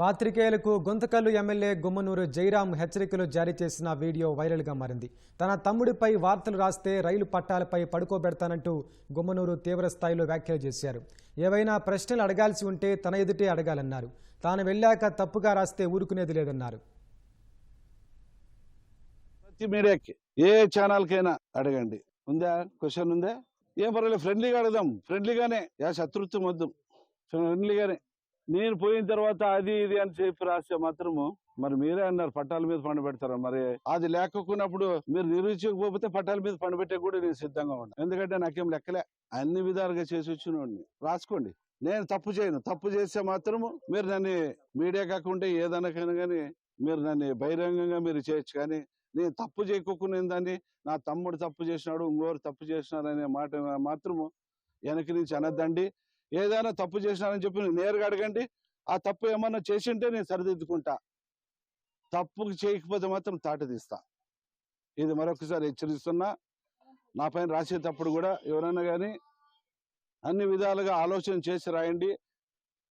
పాత్రికేయులకు Guntakal MLA Gummanur Jairam హెచ్చరికలు జారీ చేసిన వీడియో వైరల్గా మారింది. తన తమ్ముడిపై వార్తలు రాస్తే రైలు పట్టాలపై పడుకోబెడతానంటూ గుమ్మనూరు తీవ్ర స్థాయిలో వ్యాఖ్యలు చేశారు. ఏవైనా ప్రశ్నలు అడగాల్సి ఉంటే తన ఎదుటే అడగాలన్నారు. తాను వెళ్ళాక తప్పుగా రాస్తే ఊరుకునేది లేదన్నారు. ఏ ఛానల్కైనా అడగండి. ఉందా? క్వశ్చన్ ఉందా? ఏం పర్వాలేదు ఫ్రెండ్లీగా అడగదాం. ఫ్రెండ్లీగానే యా శత్రుత్వం వద్దు. ఫ్రెండ్లీగానే నేను పోయిన తర్వాత అది ఇది అని చెప్పి రాస్తే మాత్రము మరి మీరే అన్నారు పట్టాల మీద పండు పెడతారు మరి? అది లేకపోయినప్పుడు మీరు నిరూపించకపోతే పట్టాల మీద పండు పెట్టే కూడా నేను సిద్ధంగా ఉన్నాను. ఎందుకంటే నాకేం లెక్కలే. అన్ని విధాలుగా చేసి వచ్చినోడిని. రాసుకోండి. నేను తప్పు చేయను. తప్పు చేస్తే మాత్రము మీరు నన్ను మీడియా కాకుండా ఏదైనా కానీ మీరు నన్ను బహిరంగంగా మీరు చేయొచ్చు కానీ నేను తప్పు చేయకోకుండా దాన్ని నా తమ్ముడు తప్పు చేసినాడు ఇంకోరు తప్పు చేసినాడు అనే మాట మాత్రము వెనక నుంచి అనద్దండి. ఏదైనా తప్పు చేసినారని చెప్పి నేరుగా అడగండి. ఆ తప్పు ఏమన్నా చేసింటే నేను సరిదిద్దుకుంటా. తప్పు చేయకపోతే మాత్రం తాట తీస్తా. ఇది మరొకసారి హెచ్చరిస్తున్నా. నా పైన రాసేటప్పుడు కూడా ఎవరైనా కానీ అన్ని విధాలుగా ఆలోచన చేసి రాయండి.